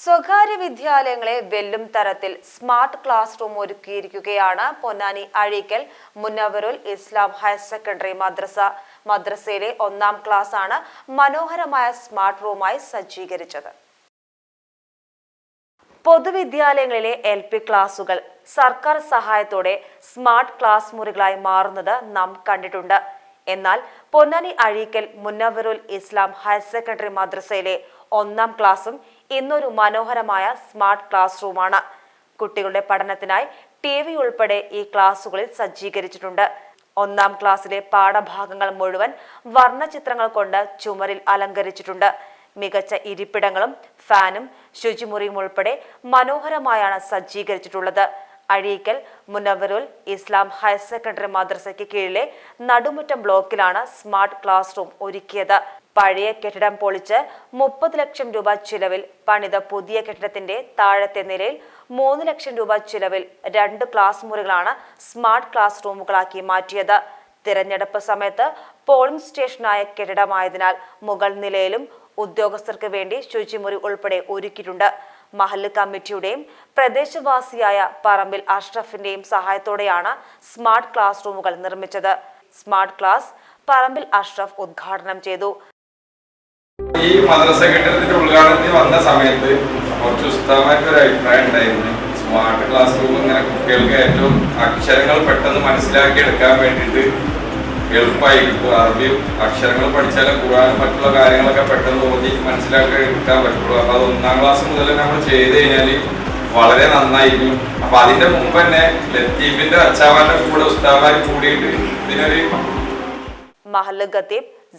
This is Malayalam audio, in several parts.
സ്വകാര്യ വിദ്യാലയങ്ങളെ വെല്ലും തരത്തിൽ സ്മാർട്ട് ക്ലാസ് റൂം ഒരുക്കിയിരിക്കുകയാണ് പൊന്നാനി അഴീക്കൽ മുന്നവരുൽ ഇസ്ലാം ഹയർ സെക്കൻഡറി മദ്രസ. മദ്രസയിലെ ഒന്നാം ക്ലാസ് ആണ് മനോഹരമായ സ്മാർട്ട് റൂമായി സജ്ജീകരിച്ചത്. പൊതുവിദ്യാലയങ്ങളിലെ എൽ പി ക്ലാസുകൾ സർക്കാർ സഹായത്തോടെ സ്മാർട്ട് ക്ലാസ് മുറികളായി മാറുന്നത് നാം കണ്ടിട്ടുണ്ട്. എന്നാൽ പൊന്നാനി അഴീക്കൽ മുന്നവരുൽ ഇസ്ലാം ഹയർ സെക്കൻഡറി മദ്രസയിലെ ഒന്നാം ക്ലാസും ഇന്നൊരു മനോഹരമായ സ്മാർട്ട് ക്ലാസ് റൂമാണ് കുട്ടികളുടെ പഠനത്തിനായി ടി വി ഉൾപ്പെടെ ഈ ക്ലാസ്സുകളിൽ സജ്ജീകരിച്ചിട്ടുണ്ട്. ഒന്നാം ക്ലാസ്സിലെ പാഠഭാഗങ്ങൾ മുഴുവൻ വർണചിത്രങ്ങൾ കൊണ്ട് ചുമരിൽ അലങ്കരിച്ചിട്ടുണ്ട്. മികച്ച ഇരിപ്പിടങ്ങളും ഫാനും ശുചിമുറിയും ഉൾപ്പെടെ മനോഹരമായാണ് സജ്ജീകരിച്ചിട്ടുള്ളത്. അഴീക്കൽ മുനവരുൽ ഇസ്ലാം ഹയർ സെക്കൻഡറി മദ്രസയ്ക്ക് കീഴിലെ നടുമുറ്റം ബ്ലോക്കിലാണ് സ്മാർട്ട് ക്ലാസ് റൂം ഒരുക്കിയത്. പഴയ കെട്ടിടം പൊളിച്ച് മുപ്പത് ലക്ഷം രൂപ ചിലവിൽ പണിത പുതിയ കെട്ടിടത്തിന്റെ താഴത്തെ നിലയിൽ മൂന്ന് ലക്ഷം രൂപ ചിലവിൽ രണ്ട് ക്ലാസ് മുറികളാണ് സ്മാർട്ട് ക്ലാസ് റൂമുകളാക്കി മാറ്റിയത്. തിരഞ്ഞെടുപ്പ് സമയത്ത് പോളിംഗ് സ്റ്റേഷനായ കെട്ടിടമായതിനാൽ മുകൾ നിലയിലും ഉദ്യോഗസ്ഥർക്ക് വേണ്ടി ശുചിമുറി ഉൾപ്പെടെ ഒരുക്കിയിട്ടുണ്ട്. മഹല്ല് കമ്മിറ്റിയുടെയും പ്രദേശവാസിയായ പറമ്പിൽ അഷ്റഫിന്റെയും സഹായത്തോടെയാണ് സ്മാർട്ട് ക്ലാസ് റൂമുകൾ നിർമ്മിച്ചത്. സ്മാർട്ട് ക്ലാസ് പറമ്പിൽ അഷ്റഫ് ഉദ്ഘാടനം ചെയ്തു. ഈ മദ്രസ കെട്ടിടത്തിന്റെ ഉദ്ഘാടനത്തിന് വന്ന സമയത്ത് കുറച്ച് ഉസ്താമായിട്ട് ഒരു അഭിപ്രായം ഉണ്ടായിരുന്നു. സ്മാർട്ട് ക്ലാസ് റൂം ഇങ്ങനെ കുട്ടികൾക്ക് ഏറ്റവും അക്ഷരങ്ങൾ പെട്ടെന്ന് മനസ്സിലാക്കി എടുക്കാൻ വേണ്ടിയിട്ട് എളുപ്പമായി. കിട്ടും അറബി അക്ഷരങ്ങൾ പഠിച്ചാൽ ഖുർആാനും മറ്റുള്ള കാര്യങ്ങളൊക്കെ പെട്ടെന്ന് ഓതി മനസ്സിലാക്കി എടുക്കാൻ പറ്റുള്ളൂ. അപ്പൊ അത് ഒന്നാം ക്ലാസ് മുതൽ നമ്മൾ ചെയ്ത് കഴിഞ്ഞാൽ വളരെ നന്നായിരിക്കും. അപ്പൊ അതിന്റെ മുമ്പ് തന്നെ ലത്തീഫിന്റെ അച്ചാവാന്റെ കൂടെ ഉസ്താമാർ കൂടിയിട്ട് ഇതിനൊരു മഹല്ല്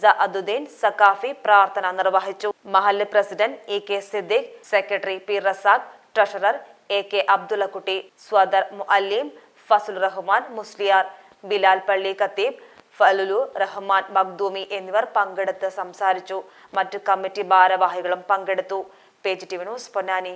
സഅദുദ്ദീൻ സക്കാഫി പ്രാർത്ഥന നിർവഹിച്ചു. മഹല്ല് president A K Siddique secretary P Razak treasurer A K Abdullakutty സ്വദർ മുഅല്ലീം ഫസുൽ റഹ്മാൻ മുസ്ലിയാർ ബിലാൽ പള്ളി ഖത്തീബ് ഫലുലു റഹ്മാൻ മഖ്ദൂമി എന്നിവർ പങ്കെടുത്ത് സംസാരിച്ചു. മറ്റു കമ്മിറ്റി ഭാരവാഹികളും പങ്കെടുത്തു. Page T news Ponnani.